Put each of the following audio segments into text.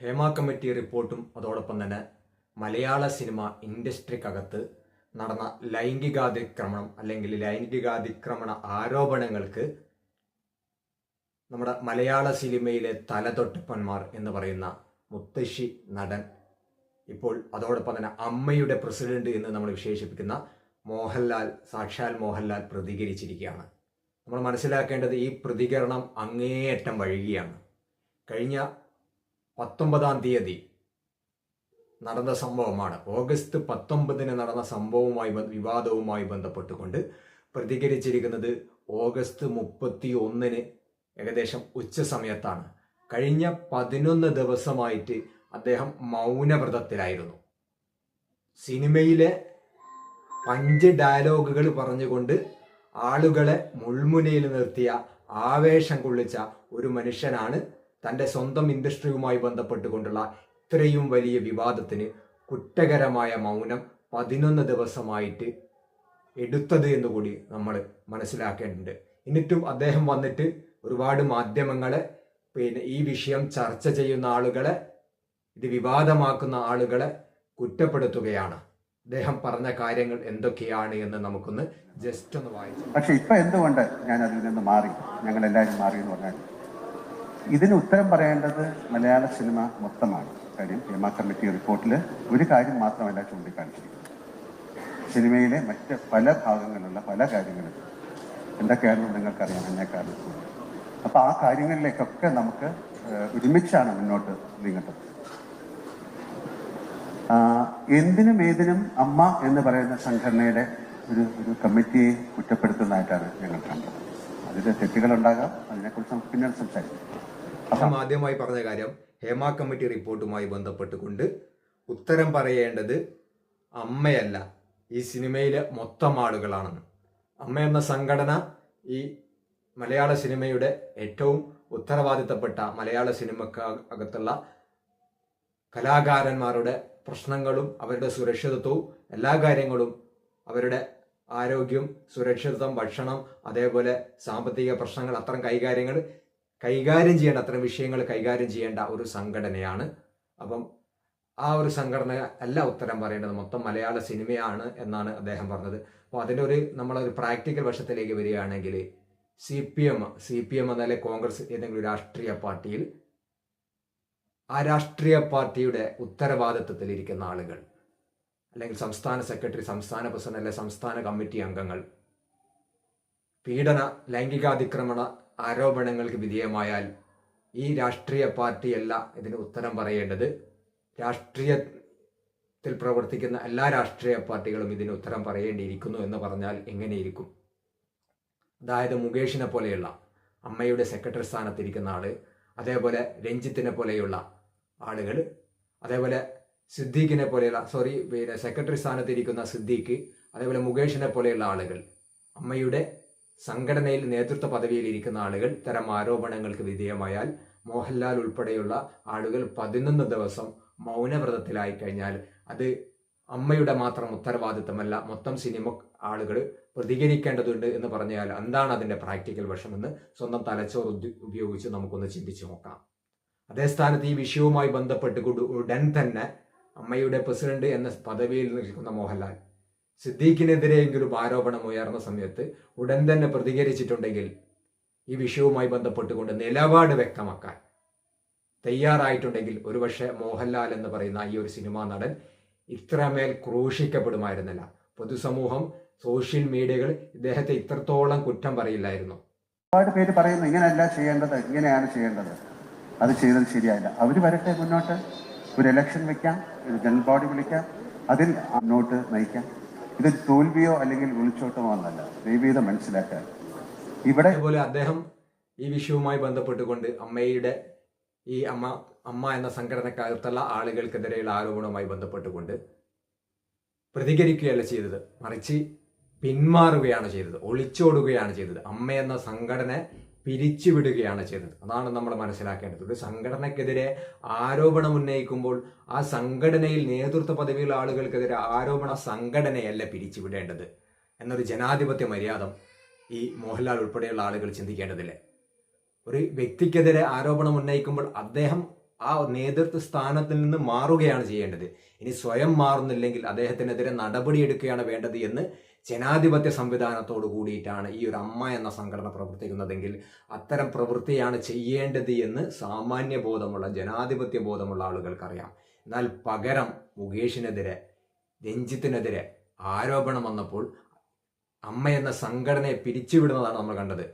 Hema committee റിപ്പോർട്ടും അതോടൊപ്പം തന്നെ മലയാള സിനിമ ഇൻഡസ്ട്രിക്കകത്ത് നടന്ന ലൈംഗികാതിക്രമണം അല്ലെങ്കിൽ ലൈംഗികാതിക്രമണ ആരോപണങ്ങൾക്ക് നമ്മുടെ മലയാള സിനിമയിലെ തലതൊട്ടപ്പന്മാർ എന്ന് പറയുന്ന മുത്തശ്ശി നടൻ ഇപ്പോൾ അതോടൊപ്പം തന്നെ അമ്മയുടെ പ്രസിഡന്റ് എന്ന് നമ്മൾ വിശേഷിപ്പിക്കുന്ന മോഹൻലാൽ സാക്ഷാൽ മോഹൻലാൽ പ്രതികരിച്ചിരിക്കുകയാണ്. നമ്മൾ മനസ്സിലാക്കേണ്ടത് ഈ പ്രതികരണം അങ്ങേയറ്റം വഴുകിയാണ് കഴിഞ്ഞ പത്തൊമ്പതാം തീയതി നടന്ന സംഭവമാണ്. ഓഗസ്റ്റ് പത്തൊമ്പതിന് നടന്ന സംഭവവുമായി വിവാദവുമായി ബന്ധപ്പെട്ടുകൊണ്ട് പ്രതികരിച്ചിരിക്കുന്നത് ഓഗസ്റ്റ് മുപ്പത്തി ഒന്നിന് ഏകദേശം ഉച്ച സമയത്താണ്. കഴിഞ്ഞ പതിനൊന്ന് ദിവസമായിട്ട് അദ്ദേഹം മൗനവ്രതത്തിലായിരുന്നു. സിനിമയിലെ പഞ്ച് ഡയലോഗുകൾ പറഞ്ഞുകൊണ്ട് ആളുകളെ മുൾമുനയിൽ നിർത്തിയ ആവേശം കൊള്ളിച്ച ഒരു മനുഷ്യനാണ് തന്റെ സ്വന്തം ഇൻഡസ്ട്രിയുമായി ബന്ധപ്പെട്ടുകൊണ്ടുള്ള ഇത്രയും വലിയ വിവാദത്തിന് കുറ്റകരമായ മൗനം പതിനൊന്ന് ദിവസമായിട്ട് എടുത്തത് എന്നുകൂടി നമ്മൾ മനസ്സിലാക്കേണ്ടതുണ്ട്. എന്നിട്ടും അദ്ദേഹം വന്നിട്ട് ഒരുപാട് മാധ്യമങ്ങളെ പിന്നെ ഈ വിഷയം ചർച്ച ചെയ്യുന്ന ആളുകളെ ഇത് വിവാദമാക്കുന്ന ആളുകളെ കുറ്റപ്പെടുത്തുകയാണ്. അദ്ദേഹം പറഞ്ഞ കാര്യങ്ങൾ എന്തൊക്കെയാണ് എന്ന് നമുക്കൊന്ന് ജസ്റ്റ് ഒന്ന് വായിച്ചു പക്ഷെ ഇപ്പൊ എന്തുകൊണ്ട് ഞാൻ അതിൽ നിന്ന് മാറി? ഞങ്ങൾ എല്ലാവരും മാറി എന്ന് പറഞ്ഞാൽ ഇതിന് ഉത്തരം പറയേണ്ടത് മലയാള സിനിമ മൊത്തമാണ്. കാര്യം ഹേമ കമ്മിറ്റി റിപ്പോർട്ടിൽ ഒരു കാര്യം മാത്രമല്ല ചൂണ്ടിക്കാണിച്ചിരിക്കുന്നത്. സിനിമയിലെ മറ്റ് പല ഭാഗങ്ങളിലുള്ള പല കാര്യങ്ങളും എന്തൊക്കെയാണെന്ന് നിങ്ങൾക്കറിയാം എന്നെക്കാളും കൂടുതൽ അപ്പൊ ആ കാര്യങ്ങളിലേക്കൊക്കെ നമുക്ക് ഒരുമിച്ചാണ് മുന്നോട്ട് നീങ്ങേണ്ടത്. ആ, എന്തിനും ഏതിനും അമ്മ എന്ന് പറയുന്ന സംഘടനയുടെ ഒരു ഒരു കമ്മിറ്റിയെ കുറ്റപ്പെടുത്തുന്നതായിട്ടാണ് ഞങ്ങൾ കണ്ടത്. അതിൽ തെറ്റുകളുണ്ടാകാം അതിനെക്കുറിച്ച് നമുക്ക് പിന്നീട് സംസാരിക്കാം. അദ്ദേഹം ആദ്യമായി പറഞ്ഞ കാര്യം ഹേമ കമ്മിറ്റി റിപ്പോർട്ടുമായി ബന്ധപ്പെട്ടുകൊണ്ട് ഉത്തരം പറയേണ്ടത് അമ്മയല്ല. ഈ സിനിമയിലെ മൊത്തം ആളുകളാണെന്ന്. അമ്മ എന്ന സംഘടന ഈ മലയാള സിനിമയുടെ ഏറ്റവും ഉത്തരവാദിത്തപ്പെട്ട മലയാള സിനിമക്ക് അകത്തുള്ള കലാകാരന്മാരുടെ പ്രശ്നങ്ങളും അവരുടെ സുരക്ഷിതത്വവും എല്ലാ കാര്യങ്ങളും അവരുടെ ആരോഗ്യം സുരക്ഷിതത്വം ഭക്ഷണം അതേപോലെ സാമ്പത്തിക പ്രശ്നങ്ങൾ അത്തരം കൈകാര്യങ്ങൾ കൈകാര്യം ചെയ്യേണ്ട അത്തരം വിഷയങ്ങൾ കൈകാര്യം ചെയ്യേണ്ട ഒരു സംഘടനയാണ്. അപ്പം ആ ഒരു സംഘടന അല്ല ഉത്തരം പറയേണ്ടത്. മൊത്തം മലയാള സിനിമയാണ് എന്നാണ് അദ്ദേഹം പറഞ്ഞത്. അപ്പോൾ അതിന്റെ ഒരു നമ്മളൊരു പ്രാക്ടിക്കൽ വശത്തിലേക്ക് വരികയാണെങ്കിൽ C P M C P M എന്നാലെ കോൺഗ്രസ് ഏതെങ്കിലും രാഷ്ട്രീയ പാർട്ടിയിൽ ആ രാഷ്ട്രീയ പാർട്ടിയുടെ ഉത്തരവാദിത്വത്തിൽ ഇരിക്കുന്ന ആളുകൾ അല്ലെങ്കിൽ സംസ്ഥാന സെക്രട്ടറി സംസ്ഥാന പ്രസിഡന്റ് അല്ലെ സംസ്ഥാന കമ്മിറ്റി അംഗങ്ങൾ പീഡന ലൈംഗികാതിക്രമണ ആരോപണങ്ങൾക്ക് വിധേയമായാൽ ഈ രാഷ്ട്രീയ പാർട്ടിയല്ല ഇതിന് ഉത്തരം പറയേണ്ടത്. രാഷ്ട്രീയത്തിൽ പ്രവർത്തിക്കുന്ന എല്ലാ രാഷ്ട്രീയ പാർട്ടികളും ഇതിന് ഉത്തരം പറയേണ്ടിയിരിക്കുന്നു എന്ന് പറഞ്ഞാൽ എങ്ങനെയിരിക്കും? അതായത് മുകേഷിനെ പോലെയുള്ള അമ്മയുടെ സെക്രട്ടറി സ്ഥാനത്തിരിക്കുന്ന ആൾ അതേപോലെ രഞ്ജിത്തിനെ പോലെയുള്ള ആളുകൾ അതേപോലെ സിദ്ദീഖിനെ പോലെയുള്ള സോറി പിന്നെ സെക്രട്ടറി സ്ഥാനത്തിരിക്കുന്ന സിദ്ദീഖ് അതേപോലെ മുകേഷിനെ പോലെയുള്ള ആളുകൾ അമ്മയുടെ സംഘടനയിൽ നേതൃത്വ പദവിയിൽ ഇരിക്കുന്ന ആളുകൾ ഇത്തരം ആരോപണങ്ങൾക്ക് വിധേയമായാൽ മോഹൻലാൽ ഉൾപ്പെടെയുള്ള ആളുകൾ പതിനൊന്ന് ദിവസം മൗനവ്രതത്തിലായി കഴിഞ്ഞാൽ അത് അമ്മയുടെ മാത്രം ഉത്തരവാദിത്തമല്ല മൊത്തം സിനിമ ആളുകൾ പ്രതികരിക്കേണ്ടതുണ്ട് എന്ന് പറഞ്ഞാൽ എന്താണ് അതിന്റെ പ്രാക്ടിക്കൽ വശമെന്ന് സ്വന്തം തലച്ചോർ ഉപയോഗിച്ച് നമുക്കൊന്ന് ചിന്തിച്ചു നോക്കാം. അതേ സ്ഥാനത്ത് ഈ വിഷയവുമായി ബന്ധപ്പെട്ടുകൊണ്ട് ഉടൻ തന്നെ അമ്മയുടെ പ്രസിഡന്റ് എന്ന പദവിയിൽ നിൽക്കുന്ന മോഹൻലാൽ സിദ്ദീഖിനെതിരെയെങ്കിലും ആരോപണം ഉയർന്ന സമയത്ത് ഉടൻ തന്നെ പ്രതികരിച്ചിട്ടുണ്ടെങ്കിൽ ഈ വിഷയവുമായി ബന്ധപ്പെട്ടുകൊണ്ട് നിലപാട് വ്യക്തമാക്കാൻ തയ്യാറായിട്ടുണ്ടെങ്കിൽ ഒരുപക്ഷെ മോഹൻലാൽ എന്ന് പറയുന്ന ഈ ഒരു സിനിമാ നടൻ ഇത്രമേൽ ക്രൂശിക്കപ്പെടുമായിരുന്നില്ല. പൊതുസമൂഹം സോഷ്യൽ മീഡിയകൾ ഇദ്ദേഹത്തെ ഇത്രത്തോളം കുറ്റം പറയില്ലായിരുന്നു. ഒരുപാട് പേര് പറയുന്നു ഇങ്ങനെയല്ല ചെയ്യേണ്ടത് ഇങ്ങനെയാണ് ചെയ്യേണ്ടത്. അത് ചെയ്തത് ശരിയായില്ല. അവർ വരട്ടെ മുന്നോട്ട്. ഒരു ഇലക്ഷൻ വെക്കാം ഒരു ജനറൽ ബോഡി വിളിക്കാം അതിൽ മുന്നോട്ട് നയിക്കാം. ഇത് തോൽവിയോ അല്ലെങ്കിൽ ഒളിച്ചോട്ടമോ എന്നല്ല. ദൈവീത മനസ്സിലാക്കാൻ. ഇവിടെ അതുപോലെ അദ്ദേഹം ഈ വിഷയവുമായി ബന്ധപ്പെട്ടുകൊണ്ട് അമ്മയുടെ ഈ അമ്മ അമ്മ എന്ന സംഘടനക്കകത്തുള്ള ആളുകൾക്കെതിരെയുള്ള ആരോപണവുമായി ബന്ധപ്പെട്ടുകൊണ്ട് പ്രതികരിക്കുകയല്ല ചെയ്തത്. മറിച്ച് പിന്മാറുകയാണ് ചെയ്തത്. ഒളിച്ചോടുകയാണ് ചെയ്തത്. അമ്മ എന്ന സംഘടന പിരിച്ചുവിടുകയാണ് ചെയ്തത്. അതാണ് നമ്മൾ മനസ്സിലാക്കേണ്ടത്. ഒരു സംഘടനയ്ക്കെതിരെ ആരോപണം ഉന്നയിക്കുമ്പോൾ ആ സംഘടനയിൽ നേതൃത്വ പദവിയുള്ള ആളുകൾക്കെതിരെ ആരോപണ സംഘടനയല്ല പിരിച്ചുവിടേണ്ടത് എന്നൊരു ജനാധിപത്യ മര്യാദ ഈ മോഹൻലാൽ ഉൾപ്പെടെയുള്ള ആളുകൾ ചിന്തിക്കേണ്ടതില്ലേ? ഒരു വ്യക്തിക്കെതിരെ ആരോപണം ഉന്നയിക്കുമ്പോൾ അദ്ദേഹം ആ നേതൃത്വ സ്ഥാനത്തിൽ നിന്ന് മാറുകയാണ് ചെയ്യേണ്ടത്. ഇനി സ്വയം മാറുന്നില്ലെങ്കിൽ അദ്ദേഹത്തിനെതിരെ നടപടിയെടുക്കുകയാണ് വേണ്ടത് എന്ന് ജനാധിപത്യ സംവിധാനത്തോട് കൂടിയിട്ടാണ് ഈ ഒരു അമ്മ എന്ന സംഘടന പ്രവർത്തിക്കുന്നതെങ്കിൽ അത്തരം പ്രവൃത്തിയാണ് ചെയ്യേണ്ടത് എന്ന് സാമാന്യ ബോധമുള്ള ജനാധിപത്യ ബോധമുള്ള ആളുകൾക്കറിയാം. എന്നാൽ പകരം മുകേഷിനെതിരെ രഞ്ജിത്തിനെതിരെ ആരോപണം വന്നപ്പോൾ അമ്മ എന്ന സംഘടനയെ പിരിച്ചുവിടുന്നതാണ് നമ്മൾ കണ്ടത്.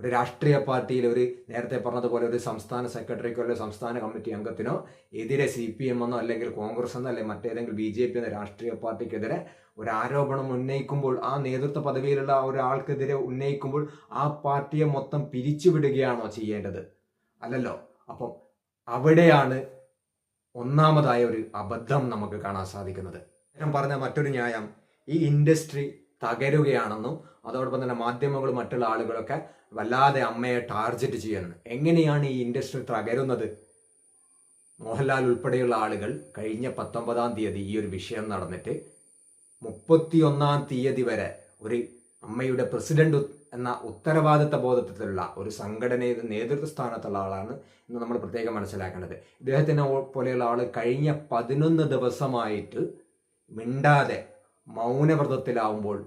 ഒരു രാഷ്ട്രീയ പാർട്ടിയിൽ ഒരു നേരത്തെ പറഞ്ഞതുപോലെ ഒരു സംസ്ഥാന സെക്രട്ടറിക്കോ അല്ലെങ്കിൽ സംസ്ഥാന കമ്മിറ്റി അംഗത്തിനോ എതിരെ സി പി എം എന്നോ അല്ലെങ്കിൽ കോൺഗ്രസ് എന്നോ അല്ലെങ്കിൽ മറ്റേതെങ്കിലും ബി ജെ പി എന്ന രാഷ്ട്രീയ പാർട്ടിക്കെതിരെ ഒരു ആരോപണം ഉന്നയിക്കുമ്പോൾ ആ നേതൃത്വ പദവിയിലുള്ള ഒരാൾക്കെതിരെ ഉന്നയിക്കുമ്പോൾ ആ പാർട്ടിയെ മൊത്തം പിരിച്ചുവിടുകയാണോ ചെയ്യേണ്ടത്? അല്ലല്ലോ. അപ്പം അവിടെയാണ് ഒന്നാമതായ ഒരു അബദ്ധം നമുക്ക് കാണാൻ സാധിക്കുന്നത്. ഞാൻ പറഞ്ഞ മറ്റൊരു ന്യായം ഈ ഇൻഡസ്ട്രി തകരുകയാണെന്നും അതോടൊപ്പം തന്നെ മാധ്യമങ്ങളും മറ്റുള്ള ആളുകളൊക്കെ വല്ലാതെ അമ്മയെ ടാർഗറ്റ് ചെയ്യുന്നു എങ്ങനെയാണ് ഈ ഇൻഡസ്ട്രി തകരുന്നത്? മോഹൻലാൽ ഉൾപ്പെടെയുള്ള ആളുകൾ കഴിഞ്ഞ പത്തൊമ്പതാം തീയതി ഈ ഒരു വിഷയം നടന്നിട്ട് മുപ്പത്തിയൊന്നാം തീയതി വരെ ഒരു അമ്മയുടെ പ്രസിഡന്റ് എന്ന ഉത്തരവാദിത്ത ബോധത്തിലുള്ള ഒരു സംഘടനയുടെ നേതൃത്വ സ്ഥാനത്തുള്ള ആളാണ് എന്ന് നമ്മൾ പ്രത്യേകം മനസ്സിലാക്കേണ്ടത്. ഇദ്ദേഹത്തിനെ പോലെയുള്ള ആൾ കഴിഞ്ഞ പതിനൊന്ന് ദിവസമായിട്ട് മിണ്ടാതെ മൗനവ്രതത്തിലാവുമ്പോൾ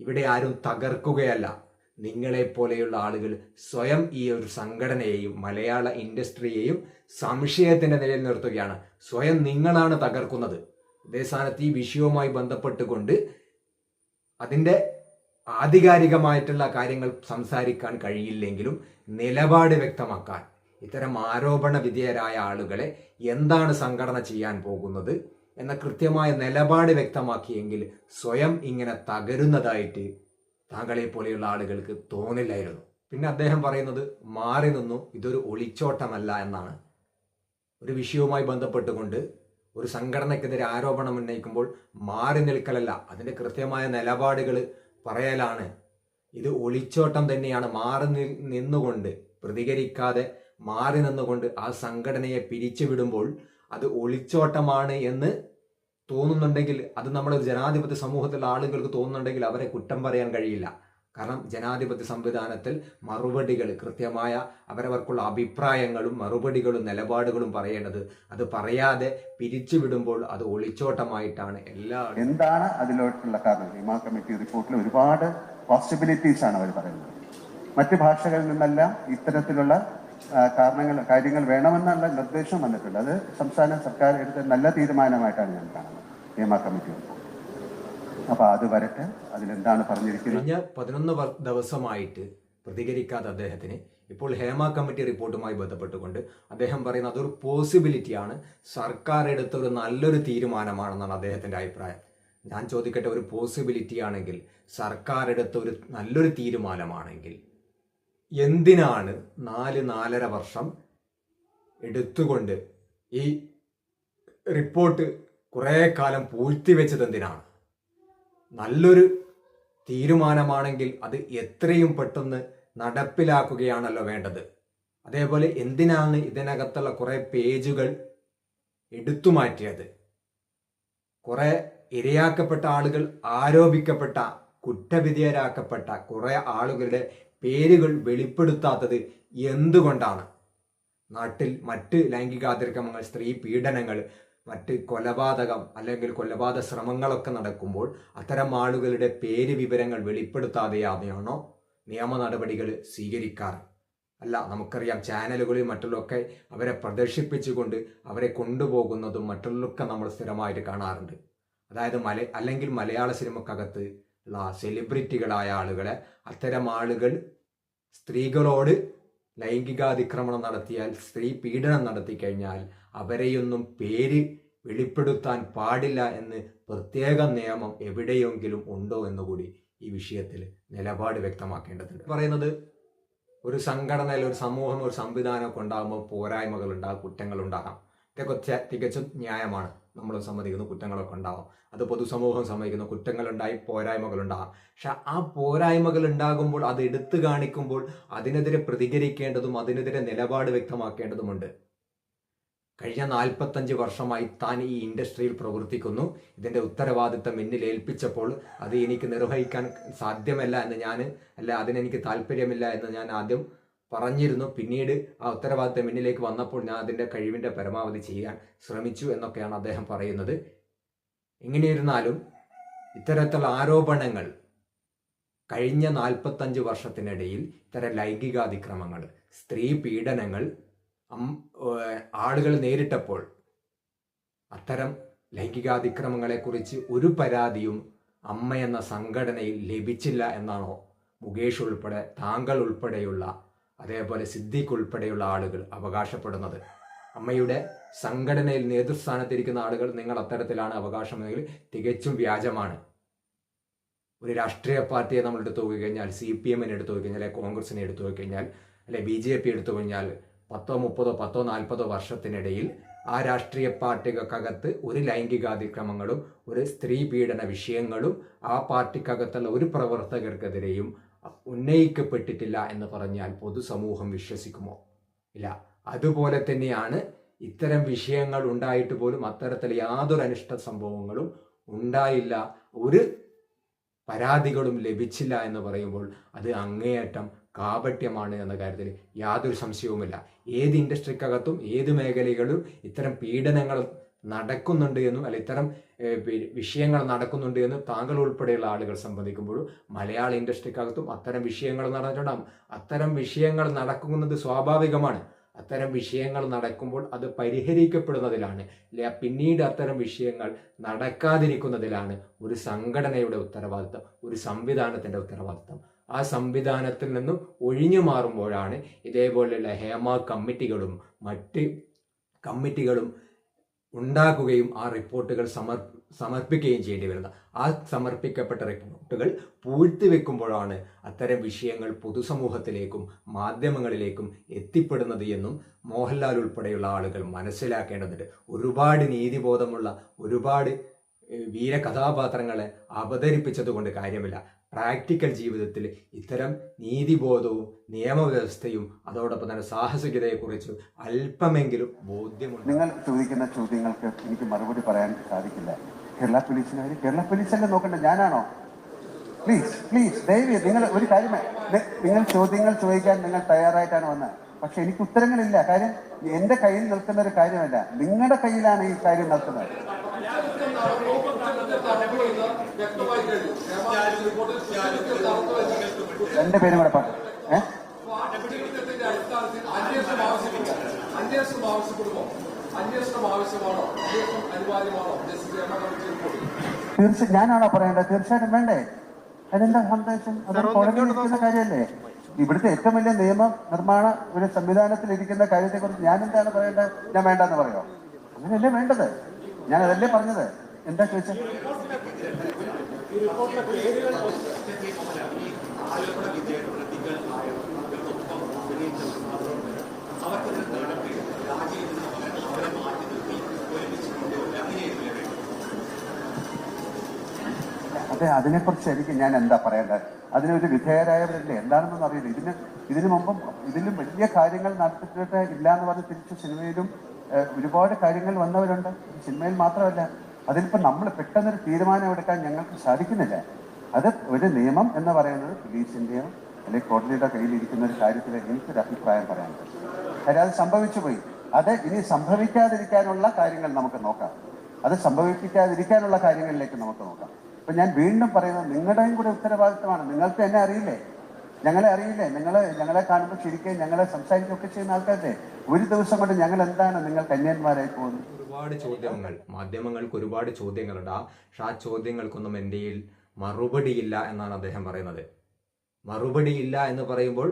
ഇവിടെ ആരും തകർക്കുകയല്ല. നിങ്ങളെ പോലെയുള്ള ആളുകൾ സ്വയം ഈ ഒരു സംഘടനയെയും മലയാള ഇൻഡസ്ട്രിയെയും സംശയത്തിന്റെ നിലയിൽ നിർത്തുകയാണ്. സ്വയം നിങ്ങളാണ് തകർക്കുന്നത്. സ്ഥാനത്ത് ഈ വിഷയവുമായി ബന്ധപ്പെട്ടുകൊണ്ട് അതിന്റെ ആധികാരികമായിട്ടുള്ള കാര്യങ്ങൾ സംസാരിക്കാൻ കഴിയില്ലെങ്കിലും നിലപാട് വ്യക്തമാക്കാൻ ഇത്തരം ആരോപണ വിധേയരായ ആളുകളെ എന്താണ് സംഘടന ചെയ്യാൻ പോകുന്നത്? എന്ന കൃത്യമായ നിലപാട് വ്യക്തമാക്കിയെങ്കിൽ സ്വയം ഇങ്ങനെ തകരുന്നതായിട്ട് താങ്കളെ പോലെയുള്ള ആളുകൾക്ക് തോന്നില്ലായിരുന്നു. പിന്നെ അദ്ദേഹം പറയുന്നത് മാറി നിന്നു ഇതൊരു ഒളിച്ചോട്ടമല്ല എന്നാണ്. ഒരു വിഷയവുമായി ബന്ധപ്പെട്ടുകൊണ്ട് ഒരു സംഘടനയ്ക്കെതിരെ ആരോപണം ഉന്നയിക്കുമ്പോൾ മാറി നിൽക്കലല്ല അതിന്റെ കൃത്യമായ നിലപാടുകൾ പറയലാണ്. ഇത് ഒളിച്ചോട്ടം തന്നെയാണ്. മാറി നിന്നുകൊണ്ട് പ്രതികരിക്കാതെ മാറി നിന്നുകൊണ്ട് ആ സംഘടനയെ പിരിച്ചുവിടുമ്പോൾ അത് ഒളിച്ചോട്ടമാണ് എന്ന് തോന്നുന്നുണ്ടെങ്കിൽ അത് നമ്മുടെ ജനാധിപത്യ സമൂഹത്തിലുള്ള ആളുകൾക്ക് തോന്നുന്നുണ്ടെങ്കിൽ അവരെ കുറ്റം പറയാൻ കഴിയില്ല. കാരണം ജനാധിപത്യ സംവിധാനത്തിൽ മറുപടികൾ കൃത്യമായ അവരവർക്കുള്ള അഭിപ്രായങ്ങളും മറുപടികളും നിലപാടുകളും പറയേണ്ടത് അത് പറയാതെ പിരിച്ചുവിടുമ്പോൾ അത് ഒളിച്ചോട്ടമായിട്ടാണ് എല്ലാ എന്താണ് അതിലോട്ടുള്ള കാരണം കമ്മിറ്റി റിപ്പോർട്ടിൽ ഒരുപാട് പോസിബിലിറ്റീസ് ആണ് അവർ പറയുന്നത്. മറ്റ് ഭാഷകളിൽ നിന്നെല്ലാം ഇത്തരത്തിലുള്ള കാരണങ്ങൾ കാര്യങ്ങൾ വേണമെന്നുള്ള നിർദ്ദേശം വന്നിട്ടുണ്ട്. അത് സംസ്ഥാന സർക്കാർ എടുത്ത നല്ല തീരുമാനമായിട്ടാണ് ഞാൻ കാണുന്നത്. നിയമ കമ്മിറ്റി അപ്പോൾ അപ്പൊ അത് വരട്ടെ. അതിലെന്താണ് പറഞ്ഞിരിക്കുന്നത്? കഴിഞ്ഞ പതിനൊന്ന് ദിവസമായിട്ട് പ്രതികരിക്കാത്ത അദ്ദേഹത്തിന് ഇപ്പോൾ ഹേമ കമ്മിറ്റി റിപ്പോർട്ടുമായി ബന്ധപ്പെട്ടുകൊണ്ട് അദ്ദേഹം പറയുന്നത് അതൊരു പോസിബിലിറ്റിയാണ്. സർക്കാർ എടുത്ത ഒരു നല്ലൊരു തീരുമാനമാണെന്നാണ് അദ്ദേഹത്തിന്റെ അഭിപ്രായം. ഞാൻ ചോദിക്കട്ടെ ഒരു പോസിബിലിറ്റി ആണെങ്കിൽ സർക്കാർ എടുത്ത ഒരു നല്ലൊരു തീരുമാനമാണെങ്കിൽ എന്തിനാണ് നാല് നാലര വർഷം എടുത്തുകൊണ്ട് ഈ റിപ്പോർട്ട് കുറേ കാലം പൂഴ്ത്തിവെച്ചത് എന്തിനാണ്? നല്ലൊരു തീരുമാനമാണെങ്കിൽ അത് എത്രയും പെട്ടെന്ന് നടപ്പിലാക്കുകയാണല്ലോ വേണ്ടത്. അതേപോലെ എന്തിനാണ് ഇതിനകത്തുള്ള കുറേ പേജുകൾ എടുത്തു മാറ്റിയത്? കുറേ ഇരയാക്കപ്പെട്ട ആളുകൾ ആരോപിക്കപ്പെട്ട കുറ്റവിധേയരാക്കപ്പെട്ട കുറെ ആളുകളുടെ പേരുകൾ വെളിപ്പെടുത്താത്തത് എന്തുകൊണ്ടാണ്? നാട്ടിൽ മറ്റ് ലൈംഗികാതിക്രമങ്ങൾ സ്ത്രീ പീഡനങ്ങൾ മറ്റ് കൊലപാതകം അല്ലെങ്കിൽ കൊലപാതക ശ്രമങ്ങളൊക്കെ നടക്കുമ്പോൾ അത്തരം ആളുകളുടെ പേര് വിവരങ്ങൾ വെളിപ്പെടുത്താതെയാണെയാണോ നിയമ നടപടികൾ സ്വീകരിക്കാറ്? അല്ല നമുക്കറിയാം ചാനലുകളിൽ മറ്റുള്ളൊക്കെ അവരെ പ്രദർശിപ്പിച്ചുകൊണ്ട് അവരെ കൊണ്ടുപോകുന്നതും മറ്റുള്ളൊക്കെ നമ്മൾ സ്ഥിരമായിട്ട് കാണാറുണ്ട്. അതായത് മല അല്ലെങ്കിൽ മലയാള സിനിമക്കകത്ത് സെലിബ്രിറ്റികളായ ആളുകളെ അത്തരം ആളുകൾ സ്ത്രീകളോട് ലൈംഗികാതിക്രമണം നടത്തിയാൽ സ്ത്രീ പീഡനം നടത്തി കഴിഞ്ഞാൽ അവരെയൊന്നും പേര് വെളിപ്പെടുത്താൻ പാടില്ല എന്ന് പ്രത്യേക നിയമം എവിടെയെങ്കിലും ഉണ്ടോ എന്നുകൂടി ഈ വിഷയത്തിൽ നിലപാട് വ്യക്തമാക്കേണ്ടതുണ്ട്. പറയുന്നത് ഒരു സംഘടന ഒരു സമൂഹം ഒരു സംവിധാനമൊക്കെ ഉണ്ടാകുമ്പോൾ പോരായ്മകൾ ഉണ്ടാകും കുറ്റങ്ങൾ ഉണ്ടാകാം ഇതൊക്കെ തികച്ചും ന്യായമാണ്. നമ്മൾ സമ്മതിക്കുന്ന കുറ്റങ്ങളൊക്കെ ഉണ്ടാവാം. അത് പൊതുസമൂഹം സമ്മതിക്കുന്ന കുറ്റങ്ങളുണ്ടായി പോരായ്മകൾ ഉണ്ടാകാം പക്ഷെ ആ പോരായ്മകൾ ഉണ്ടാകുമ്പോൾ അത് എടുത്തു കാണിക്കുമ്പോൾ അതിനെതിരെ പ്രതികരിക്കേണ്ടതും അതിനെതിരെ നിലപാട് വ്യക്തമാക്കേണ്ടതുമുണ്ട്. കഴിഞ്ഞ നാൽപ്പത്തഞ്ച് വർഷമായി താൻ ഈ ഇൻഡസ്ട്രിയിൽ പ്രവർത്തിക്കുന്നു. ഇതിന്റെ ഉത്തരവാദിത്തം എന്നിൽ ഏൽപ്പിച്ചപ്പോൾ അത് എനിക്ക് നിർവഹിക്കാൻ സാധ്യമല്ല എന്ന് ഞാൻ അല്ല അതിനെനിക്ക് താല്പര്യമില്ല എന്ന് ഞാൻ ആദ്യം പറഞ്ഞിരുന്നു. പിന്നീട് ആ ഉത്തരവാദിത്തം എന്നിലേക്ക് വന്നപ്പോൾ ഞാൻ അതിന്റെ കഴിവിന്റെ പരമാവധി ചെയ്യാൻ ശ്രമിച്ചു എന്നൊക്കെയാണ് അദ്ദേഹം പറയുന്നത്. എങ്ങനെയിരുന്നാലും ഇത്തരത്തിലുള്ള ആരോപണങ്ങൾ കഴിഞ്ഞ നാൽപ്പത്തഞ്ച് വർഷത്തിനിടയിൽ ഇത്തരം ലൈംഗികാതിക്രമങ്ങൾ സ്ത്രീ പീഡനങ്ങൾ ആളുകൾ നേരിട്ടപ്പോൾ അത്തരം ലൈംഗികാതിക്രമങ്ങളെക്കുറിച്ച് ഒരു പരാതിയും അമ്മ എന്ന സംഘടനയിൽ ലഭിച്ചില്ല എന്നാണോ മുകേഷ് ഉൾപ്പെടെ താങ്കൾ ഉൾപ്പെടെയുള്ള അതേപോലെ സിദ്ദീഖ് ഉൾപ്പെടെയുള്ള ആളുകൾ അവകാശപ്പെടുന്നത്. അമ്മയുടെ സംഘടനയിൽ നേതൃസ്ഥാനത്തിരിക്കുന്ന ആളുകൾ നിങ്ങൾ അത്തരത്തിലാണ് അവകാശമെങ്കിൽ തികച്ചും വ്യാജമാണ്. ഒരു രാഷ്ട്രീയ പാർട്ടിയെ നമ്മൾ എടുത്തു നോക്കി കഴിഞ്ഞാൽ സി പി എമ്മിനെ എടുത്തു നോക്കിക്കഴിഞ്ഞാൽ അല്ലെങ്കിൽ കോൺഗ്രസിനെ എടുത്തു നോക്കി കഴിഞ്ഞാൽ അല്ലെ ബി ജെ പി എടുത്തു കഴിഞ്ഞാൽ പത്തോ മുപ്പതോ പത്തോ നാൽപ്പതോ വർഷത്തിനിടയിൽ ആ രാഷ്ട്രീയ പാർട്ടികൾക്കകത്ത് ഒരു ലൈംഗികാതിക്രമങ്ങളും ഒരു സ്ത്രീ പീഡന വിഷയങ്ങളും ആ പാർട്ടിക്കകത്തുള്ള ഒരു പ്രവർത്തകർക്കെതിരെയും ഉന്നയിക്കപ്പെട്ടിട്ടില്ല എന്ന് പറഞ്ഞാൽ പൊതുസമൂഹം വിശ്വസിക്കുമോ? ഇല്ല. അതുപോലെ തന്നെയാണ് ഇത്തരം വിഷയങ്ങൾ ഉണ്ടായിട്ട് പോലും അത്തരത്തിൽ യാതൊരു അനിഷ്ട സംഭവങ്ങളും ഉണ്ടായില്ല. ഒരു പരാതികളും ലഭിച്ചില്ല എന്ന് പറയുമ്പോൾ അത് അങ്ങേയറ്റം കാപട്യമാണ് എന്ന കാര്യത്തിൽ യാതൊരു സംശയവുമില്ല. ഏത് ഇൻഡസ്ട്രിക്കകത്തും ഏത് മേഖലകളിലും ഇത്തരം പീഡനങ്ങൾ നടക്കുന്നുണ്ട് എന്നും അല്ല ഇത്തരം വിഷയങ്ങൾ നടക്കുന്നുണ്ട് എന്ന് താങ്കൾ ഉൾപ്പെടെയുള്ള ആളുകൾ സംബന്ധിക്കുമ്പോഴും മലയാള ഇൻഡസ്ട്രിക്കകത്തും അത്തരം വിഷയങ്ങൾ നടന്നിട്ടുണ്ടാകും അത്തരം വിഷയങ്ങൾ നടക്കുന്നത് സ്വാഭാവികമാണ്. അത്തരം വിഷയങ്ങൾ നടക്കുമ്പോൾ അത് പരിഹരിക്കപ്പെടുന്നതിലാണ് പിന്നീട് അത്തരം വിഷയങ്ങൾ നടക്കാതിരിക്കുന്നതിലാണ് ഒരു സംഘടനയുടെ ഉത്തരവാദിത്തം ഒരു സംവിധാനത്തിന്റെ ഉത്തരവാദിത്തം. ആ സംവിധാനത്തിൽ നിന്നും ഒഴിഞ്ഞു മാറുമ്പോഴാണ് ഇതേപോലെയുള്ള ഹേമ കമ്മിറ്റികളും മറ്റ് കമ്മിറ്റികളും ഉണ്ടാക്കുകയും ആ റിപ്പോർട്ടുകൾ സമർ സമർപ്പിക്കുകയും ചെയ്യേണ്ടി വരുന്നത്. ആ സമർപ്പിക്കപ്പെട്ട റിപ്പോർട്ടുകൾ പൂഴ്ത്തിവെക്കുമ്പോഴാണ് അത്തരം വിഷയങ്ങൾ പൊതുസമൂഹത്തിലേക്കും മാധ്യമങ്ങളിലേക്കും എത്തിപ്പെടുന്നത് എന്നും മോഹൻലാൽ ഉൾപ്പെടെയുള്ള ആളുകൾ മനസ്സിലാക്കേണ്ടതുണ്ട്. ഒരുപാട് നീതിബോധമുള്ള ഒരുപാട് വീരകഥാപാത്രങ്ങളെ അവതരിപ്പിച്ചത് കൊണ്ട് കാര്യമില്ല. പ്രാക്ടിക്കൽ ജീവിതത്തിൽ ഇത്തരം നീതിബോധവും നിയമവ്യവസ്ഥയും അതോടൊപ്പം തന്നെ സാഹസികതയെക്കുറിച്ച് അല്പമെങ്കിലും ബോധ്യമുണ്ട്. നിങ്ങൾ ചോദിക്കുന്ന ചോദ്യങ്ങൾക്ക് എനിക്ക് മറുപടി പറയാൻ സാധിക്കില്ല. കേരള പോലീസിന് കാര്യം കേരള പോലീസല്ലേ നോക്കണ്ട ഞാനാണോ? പ്ലീസ് പ്ലീസ് ദയവ് നിങ്ങൾ ഒരു കാര്യം നിങ്ങൾ ചോദ്യങ്ങൾ ചോദിക്കാൻ നിങ്ങൾ തയ്യാറായിട്ടാണ് വന്നത്. പക്ഷെ എനിക്ക് ഉത്തരങ്ങളില്ല. കാര്യം എന്റെ കയ്യിൽ നിൽക്കുന്ന ഒരു കാര്യമല്ല. നിങ്ങളുടെ കയ്യിലാണ് ഈ കാര്യം നിൽക്കുന്നത് രണ്ടുപേരും കൂടെ ഏഹ് അടിസ്ഥാനത്തിൽ അന്വേഷണം ആവശ്യമില്ല അന്വേഷണം ആവശ്യപ്പെടുമോ അന്വേഷണം ആവശ്യമാണോ അന്വേഷണം അനിവാര്യമാണോ ജസ്റ്റിസ് കമ്മിറ്റി തീർച്ചയായും ഞാനാണോ പറയേണ്ടത്? തീർച്ചയായിട്ടും വേണ്ടേ. അതെന്താ സന്ദേശം അത് കോടതി നിൽക്കുന്ന കാര്യമല്ലേ? ഇവിടുത്തെ ഏറ്റവും വലിയ നിയമ നിർമ്മാണ ഒരു സംവിധാനത്തിൽ ഇരിക്കുന്ന കാര്യത്തെക്കുറിച്ച് ഞാൻ എന്താണ് പറയേണ്ടത്? ഞാൻ വേണ്ടെന്ന് പറയോ? അങ്ങനെയല്ലേ വേണ്ടത്? ഞാൻ അതല്ലേ പറഞ്ഞത്? എന്താ ചോദിച്ചത് അതെ അതിനെക്കുറിച്ച് എനിക്ക് ഞാൻ എന്താ പറയേണ്ടത്? അതിനൊരു വിധേയരായവരല്ലേ എന്താണെന്നൊന്നും അറിയില്ല. ഇതിന് ഇതിനു മുമ്പും ഇതിലും വലിയ കാര്യങ്ങൾ നടത്തിയിട്ട് ഇല്ല എന്ന് പറഞ്ഞ് തിരിച്ച് സിനിമയിലും ഒരുപാട് കാര്യങ്ങൾ വന്നവരുണ്ട്. സിനിമയിൽ മാത്രമല്ല അതിലിപ്പോൾ നമ്മൾ പെട്ടെന്നൊരു തീരുമാനം എടുക്കാൻ ഞങ്ങൾക്ക് സാധിക്കുന്നില്ല. അത് ഒരു നിയമം എന്ന് പറയുന്നത് പോലീസിന്റെയോ അല്ലെങ്കിൽ കോടതിയുടെ കയ്യിലിരിക്കുന്ന ഒരു കാര്യത്തിൽ എനിക്കൊരു അഭിപ്രായം പറയാനുണ്ട് കാര്യം അത് സംഭവിച്ചു പോയി. അത് ഇനി സംഭവിക്കാതിരിക്കാനുള്ള കാര്യങ്ങൾ നമുക്ക് നോക്കാം. അത് സംഭവിപ്പിക്കാതിരിക്കാനുള്ള കാര്യങ്ങളിലേക്ക് നമുക്ക് നോക്കാം. അപ്പം ഞാൻ വീണ്ടും പറയുന്നത് നിങ്ങളുടെയും കൂടെ ഉത്തരവാദിത്തമാണ്. നിങ്ങൾക്ക് എന്നെ അറിയില്ലേ? ഞങ്ങളെ അറിയില്ലേ? നിങ്ങൾ ഞങ്ങളെ കാണുമ്പോൾ ചിരിക്കുകയും ഞങ്ങളെ സംസാരിക്കുകയൊക്കെ ചെയ്യുന്ന ആൾക്കാരുടെ ഒരു ദിവസം കൊണ്ട് ഞങ്ങൾ എന്താണ് നിങ്ങൾ കന്യാന്മാരായി പോകുന്നത്? ഒരുപാട് ചോദ്യങ്ങൾ മാധ്യമങ്ങൾക്ക് ഒരുപാട് ചോദ്യങ്ങളുണ്ട്. പക്ഷെ ആ ചോദ്യങ്ങൾക്കൊന്നും എന്റെ മറുപടിയില്ല എന്നാണ് അദ്ദേഹം പറയുന്നത്. മറുപടിയില്ല എന്ന് പറയുമ്പോൾ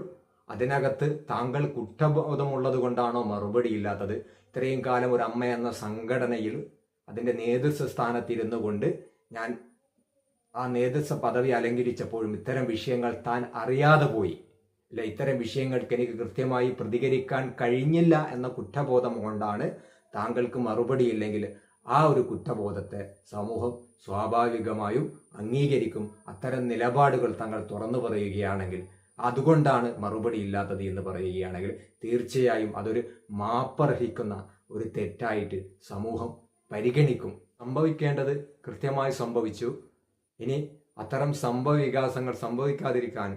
അതിനകത്ത് താങ്കൾ കുറ്റബോധമുള്ളത് കൊണ്ടാണോ മറുപടി ഇല്ലാത്തത് ഇത്രയും കാലം ഒരു അമ്മ എന്ന സംഘടനയിൽ അതിന്റെ നേതൃത്വ സ്ഥാനത്തിരുന്നു കൊണ്ട് ഞാൻ ആ നേതൃത്വ പദവി അലങ്കരിച്ചപ്പോഴും ഇത്തരം വിഷയങ്ങൾ താൻ അറിയാതെ പോയി. അല്ല ഇത്തരം വിഷയങ്ങൾക്ക് എനിക്ക് കൃത്യമായി പ്രതികരിക്കാൻ കഴിഞ്ഞില്ല എന്ന കുറ്റബോധം കൊണ്ടാണ് താങ്കൾക്ക് മറുപടിയില്ലെങ്കിൽ ആ ഒരു കുറ്റബോധത്തെ സമൂഹം സ്വാഭാവികമായും അംഗീകരിക്കും. അത്തരം നിലപാടുകൾ തങ്ങൾ തുറന്നു പറയുകയാണെങ്കിൽ അതുകൊണ്ടാണ് മറുപടി ഇല്ലാത്തത് എന്ന് പറയുകയാണെങ്കിൽ തീർച്ചയായും അതൊരു മാപ്പർഹിക്കുന്ന ഒരു തെറ്റായിട്ട് സമൂഹം പരിഗണിക്കും. സംഭവിക്കേണ്ടത് കൃത്യമായി സംഭവിച്ചു. ഇനി അത്തരം സംഭവ വികാസങ്ങൾ സംഭവിക്കാതിരിക്കാൻ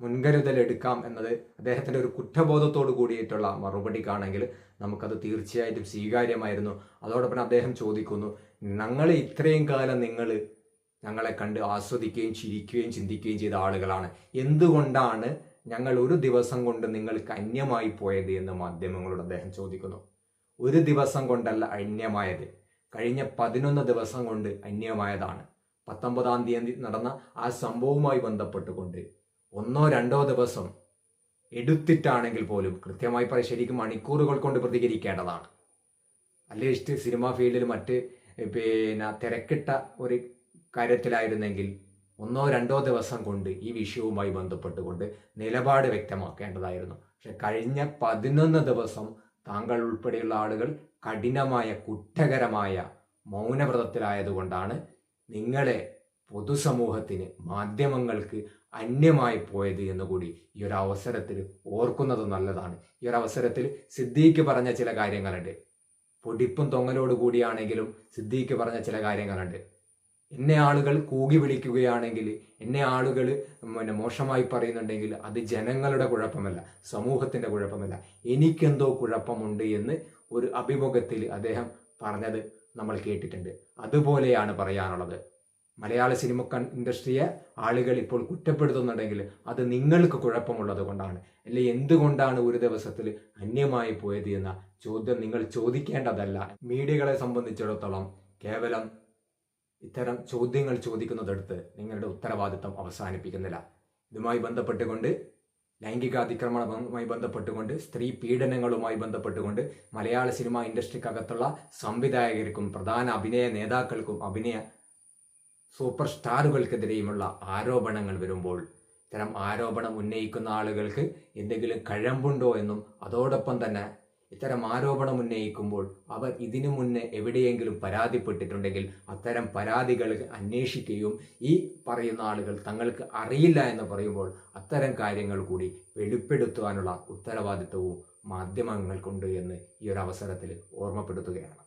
മുൻകരുതൽ എടുക്കാം എന്നത് അദ്ദേഹത്തിന്റെ ഒരു കുറ്റബോധത്തോട് കൂടിയിട്ടുള്ള മറുപടിക്കാണെങ്കിൽ നമുക്കത് തീർച്ചയായിട്ടും സ്വീകാര്യമായിരുന്നു. അതോടൊപ്പം അദ്ദേഹം ചോദിക്കുന്നു ഞങ്ങൾ ഇത്രയും കാലം നിങ്ങൾ ഞങ്ങളെ കണ്ട് ആസ്വദിക്കുകയും ചിരിക്കുകയും ചിന്തിക്കുകയും ചെയ്ത ആളുകളാണ്. എന്തുകൊണ്ടാണ് ഞങ്ങൾ ഒരു ദിവസം കൊണ്ട് നിങ്ങൾ അന്യമായി പോയത്? എന്ന് മാധ്യമങ്ങളോട് അദ്ദേഹം ചോദിക്കുന്നു. ഒരു ദിവസം കൊണ്ടല്ല അന്യമായത്. കഴിഞ്ഞ പതിനൊന്ന് ദിവസം കൊണ്ട് അന്യമായതാണ്. പത്തൊമ്പതാം തീയതി നടന്ന ആ സംഭവവുമായി ബന്ധപ്പെട്ടുകൊണ്ട് ഒന്നോ രണ്ടോ ദിവസം എടുത്തിട്ടാണെങ്കിൽ പോലും കൃത്യമായി പറ ശരിക്കും മണിക്കൂറുകൾ കൊണ്ട് പ്രതികരിക്കേണ്ടതാണ്. അല്ലേസ്റ്റ് സിനിമാ ഫീൽഡിൽ മറ്റ് പിന്നെ തിരക്കിട്ട ഒരു കാര്യത്തിലായിരുന്നെങ്കിൽ ഒന്നോ രണ്ടോ ദിവസം കൊണ്ട് ഈ വിഷയവുമായി ബന്ധപ്പെട്ടുകൊണ്ട് നിലപാട് വ്യക്തമാക്കേണ്ടതായിരുന്നു. പക്ഷെ കഴിഞ്ഞ പതിനൊന്ന് ദിവസം താങ്കൾ ഉൾപ്പെടെയുള്ള ആളുകൾ കഠിനമായ കുറ്റകരമായ മൗനവ്രതത്തിലായതുകൊണ്ടാണ് നിങ്ങളെ പൊതുസമൂഹത്തിന് മാധ്യമങ്ങൾക്ക് അന്യമായി പോയത് എന്ന് കൂടി ഈ ഒരു അവസരത്തിൽ ഓർക്കുന്നത് നല്ലതാണ്. ഈ ഒരു അവസരത്തിൽ സിദ്ദീഖ് പറഞ്ഞ ചില കാര്യങ്ങളുണ്ട്. പൊടിപ്പും തൊങ്ങലോട് കൂടിയാണെങ്കിലും സിദ്ദീഖ് പറഞ്ഞ ചില കാര്യങ്ങളുണ്ട്. എന്നെ ആളുകൾ കൂകി വിളിക്കുകയാണെങ്കിൽ എന്നെ ആളുകൾ പിന്നെ മോശമായി പറയുന്നുണ്ടെങ്കിൽ അത് ജനങ്ങളുടെ കുഴപ്പമല്ല സമൂഹത്തിന്റെ കുഴപ്പമല്ല. എനിക്കെന്തോ കുഴപ്പമുണ്ട് എന്ന് ഒരു അഭിമുഖത്തിൽ അദ്ദേഹം പറഞ്ഞത് നമ്മൾ കേട്ടിട്ടുണ്ട്. അതുപോലെയാണ് പറയാനുള്ളത്. മലയാള സിനിമ ഇൻഡസ്ട്രിയെ ആളുകൾ ഇപ്പോൾ കുറ്റപ്പെടുത്തുന്നുണ്ടെങ്കിൽ അത് നിങ്ങൾക്ക് കുഴപ്പമുള്ളത് കൊണ്ടാണ്. അല്ലെ എന്തുകൊണ്ടാണ് ഒരു ദിവസത്തിൽ അന്യമായി പോയത് എന്ന ചോദ്യം നിങ്ങൾ ചോദിക്കേണ്ടതല്ല. മീഡിയകളെ സംബന്ധിച്ചിടത്തോളം കേവലം ഇത്തരം ചോദ്യങ്ങൾ ചോദിക്കുന്നതെടുത്ത് നിങ്ങളുടെ ഉത്തരവാദിത്തം അവസാനിപ്പിക്കുന്നില്ല. ഇതുമായി ബന്ധപ്പെട്ടുകൊണ്ട് ലൈംഗിക അതിക്രമണവുമായി ബന്ധപ്പെട്ടുകൊണ്ട് സ്ത്രീ പീഡനങ്ങളുമായി ബന്ധപ്പെട്ടുകൊണ്ട് മലയാള സിനിമ ഇൻഡസ്ട്രിക്കകത്തുള്ള സംവിധായകർക്കും പ്രധാന അഭിനയ നേതാക്കൾക്കും അഭിനയ സൂപ്പർ സ്റ്റാറുകൾക്കെതിരെയുമുള്ള ആരോപണങ്ങൾ വരുമ്പോൾ ഇത്തരം ആരോപണം ഉന്നയിക്കുന്ന ആളുകൾക്ക് എന്തെങ്കിലും കഴമ്പുണ്ടോ എന്നും അതോടൊപ്പം തന്നെ ഇത്തരം ആരോപണം ഉന്നയിക്കുമ്പോൾ അവർ ഇതിനു മുന്നേ എവിടെയെങ്കിലും പരാതിപ്പെട്ടിട്ടുണ്ടെങ്കിൽ അത്തരം പരാതികൾ അന്വേഷിക്കുകയും ഈ പറയുന്ന ആളുകൾ തങ്ങൾക്ക് അറിയില്ല എന്ന് പറയുമ്പോൾ അത്തരം കാര്യങ്ങൾ കൂടി വെളിപ്പെടുത്തുവാനുള്ള ഉത്തരവാദിത്വവും മാധ്യമങ്ങൾക്കുണ്ട് എന്ന് ഈ ഒരു അവസരത്തിൽ ഓർമ്മപ്പെടുത്തുകയാണ്.